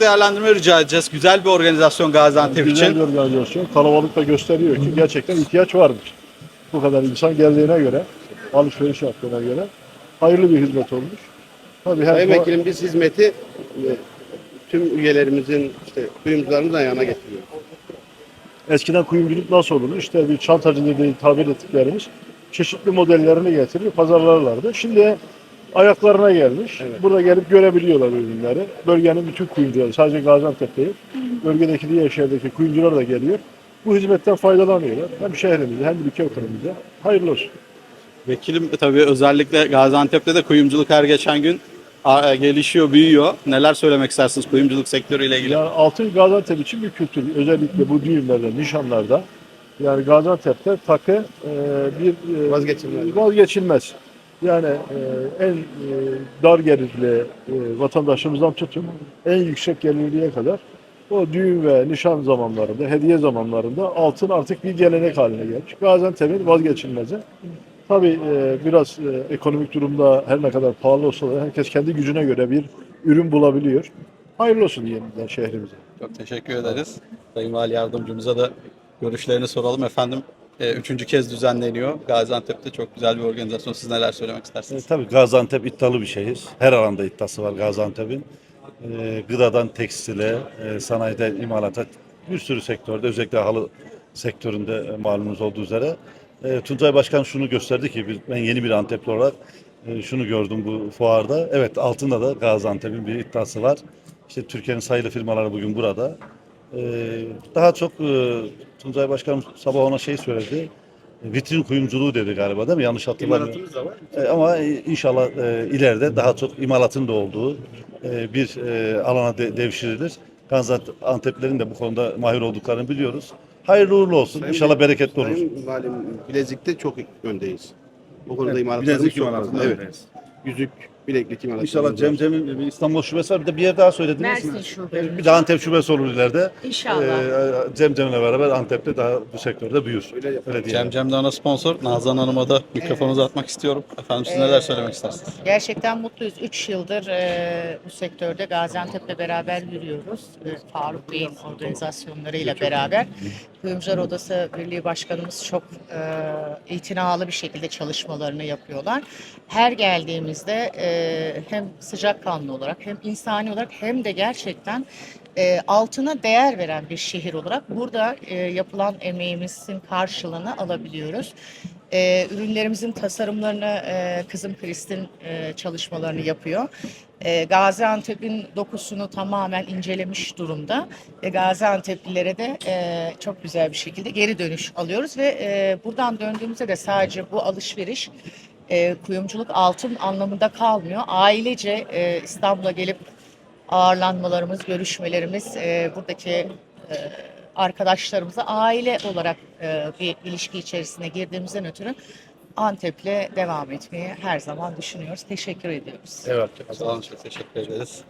değerlendirme rica edeceğiz. Güzel bir organizasyon Gaziantep Güzel için. bir organizasyon. Kalabalık da gösteriyor ki gerçekten ihtiyaç varmış. Bu kadar insan geldiğine göre, alışveriş yaptığına göre hayırlı bir hizmet olmuş. Tabii her Sayın ko- Vekilim biz hizmeti e, tüm üyelerimizin işte kuyumcularımızın ayağına getiriyoruz. eskiden kuyumculuk nasıl olurdu? İşte bir çantacı dediği tabir ettiklerimiz çeşitli modellerini getirir, pazarlarlardı. Şimdi ayaklarına gelmiş. Burada gelip görebiliyorlar ürünleri. Bölgenin bütün kuyumcuları, sadece Gaziantep değil, bölgedeki diğer şehirdeki kuyumcular da geliyor. Bu hizmetten faydalanıyorlar. Hem şehrimize hem ülke ekonomimize. Hayırlı olsun. Vekilim tabii özellikle Gaziantep'te de kuyumculuk her geçen gün a- gelişiyor, büyüyor. Neler söylemek istersiniz kuyumculuk sektörüyle ilgili? Yani altın Gaziantep için bir kültür. Özellikle bu düğünlerde, nişanlarda. Yani Gaziantep'te takı e, bir e, Vazgeçilmez. vazgeçilmez. Yani e, en e, dar gelirli e, vatandaşımızdan tutun en yüksek gelirliye kadar o düğün ve nişan zamanlarında, hediye zamanlarında altın artık bir gelenek haline gelmiş. Gaziantep'in vazgeçilmezi. Tabii e, biraz e, ekonomik durumda her ne kadar pahalı olsa da herkes kendi gücüne göre bir ürün bulabiliyor. Hayırlı olsun yeniden şehrimize. Çok teşekkür ederiz. Sayın Vali Yardımcımıza da görüşlerini soralım. Efendim üçüncü kez düzenleniyor. Gaziantep'te çok güzel bir organizasyon. Siz neler söylemek E, istersiniz? tabii Gaziantep iddialı bir şehir. Her alanda iddiası var Gaziantep'in. E, gıdadan tekstile, e, sanayiden imalata bir sürü sektörde özellikle halı sektöründe e, malumunuz olduğu üzere. E, Tuncay Başkan şunu gösterdi ki ben yeni bir Antepli olarak e, şunu gördüm bu fuarda. Evet altında da Gaziantep'in bir iddiası var. İşte Türkiye'nin sayılı firmaları bugün burada. E, daha çok e, Tuncay Başkan sabah ona şey söyledi. Vitrin kuyumculuğu dedi galiba değil mi? Yanlış hatırlamıyorum. İmalatımız da var. E, Ama inşallah e, ileride daha çok imalatın da olduğu e, bir e, alana de- devşirilir. Gaziantep'lerin de bu konuda mahir olduklarını biliyoruz. Hayırlı uğurlu olsun. Sayın İnşallah bereketli olur. Sayın Valim Bilezik'te çok öndeyiz. Bu konuda Evet, imalatlarımız bilezik çok fazla. Evet. öndeyiz. Bileklik imalatlarımız İnşallah var. Cemcem'in bir İstanbul şubesi var. Bir de bir yer daha söylediniz. Mersin mi? şubemiz. Bir de Antep şubesi olur ileride. İnşallah. Ee, Cemcem'le beraber Antep'te daha bu sektörde büyür. Öyle. Öyle diyelim. Cem Cem de ana sponsor. Nazan Hanım'a da mikrofonu uzatmak istiyorum. Efendim siz neler söylemek istersiniz? Gerçekten mutluyuz. 3 yıldır e, bu sektörde Gaziantep'le beraber yürüyoruz. E, Faruk Bey'in organizasyonlarıyla beraber. Kuyumcular Odası Birliği Başkanımız çok e, itinalı bir şekilde çalışmalarını yapıyorlar. Her geldiğimizde e, hem sıcakkanlı olarak hem insani olarak hem de gerçekten e, altına değer veren bir şehir olarak burada e, yapılan emeğimizin karşılığını alabiliyoruz. E, ürünlerimizin tasarımlarını e, kızım Kristin e, çalışmalarını yapıyor. E, Gaziantep'in dokusunu tamamen incelemiş durumda ve Gaziantep'lilere de e, çok güzel bir şekilde geri dönüş alıyoruz ve e, buradan döndüğümüzde de sadece bu alışveriş e, kuyumculuk altın anlamında kalmıyor. Ailece e, İstanbul'a gelip ağırlanmalarımız, görüşmelerimiz e, buradaki e, arkadaşlarımıza aile olarak e, bir ilişki içerisine girdiğimizden ötürü Antep'le devam etmeyi her zaman düşünüyoruz. Teşekkür ediyoruz. Evet. Sağ olun, çok teşekkür ederiz.